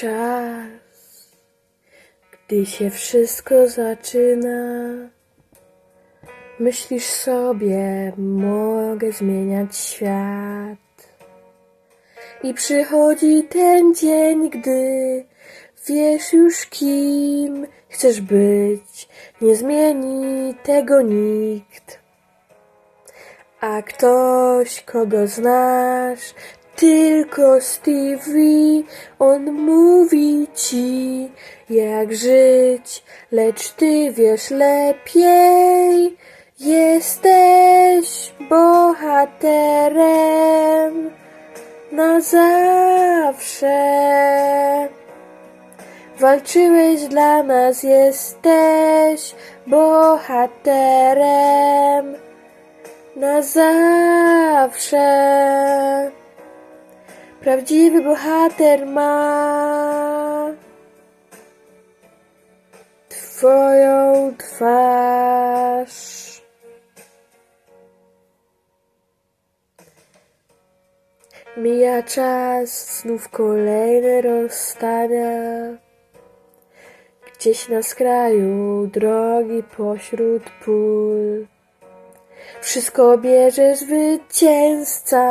czas, gdy się wszystko zaczyna. Myślisz sobie, mogę zmieniać świat. I przychodzi ten dzień, gdy wiesz już kim chcesz być. Nie zmieni tego nikt. A ktoś, kogo znasz, tylko Stevie, on mówi ci, jak żyć, lecz ty wiesz lepiej. Jesteś bohaterem na zawsze. Walczyłeś dla nas, jesteś bohaterem na zawsze. Prawdziwy bohater ma Twoją twarz. Mija czas, znów kolejne rozstania. Gdzieś na skraju drogi pośród pól. Wszystko bierze zwycięzca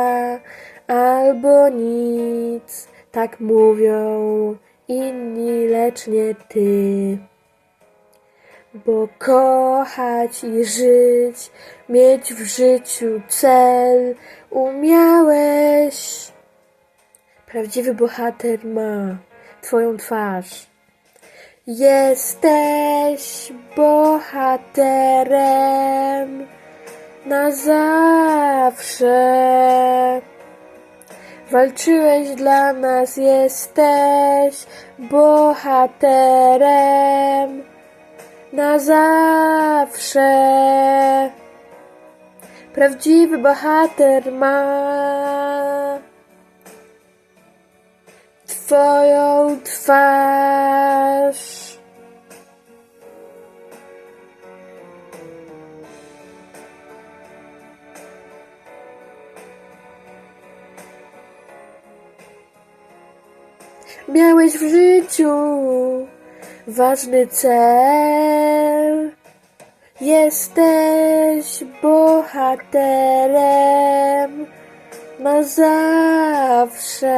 albo nic, tak mówią inni, lecz nie ty. Bo kochać i żyć, mieć w życiu cel, umiałeś. Prawdziwy bohater ma twoją twarz. Jesteś bohaterem na zawsze. Walczyłeś dla nas, jesteś bohaterem na zawsze. Prawdziwy bohater ma Twoją twarz. Miałeś w życiu ważny cel. Jesteś bohaterem na zawsze.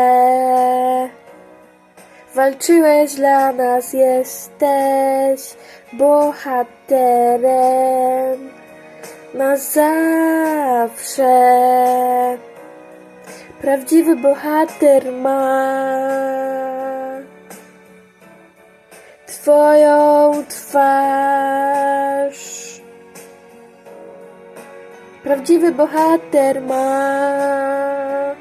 Walczyłeś dla nas, jesteś bohaterem na zawsze. Prawdziwy bohater ma Twoją twarz. Prawdziwy bohater ma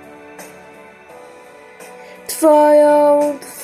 Twoją twarz.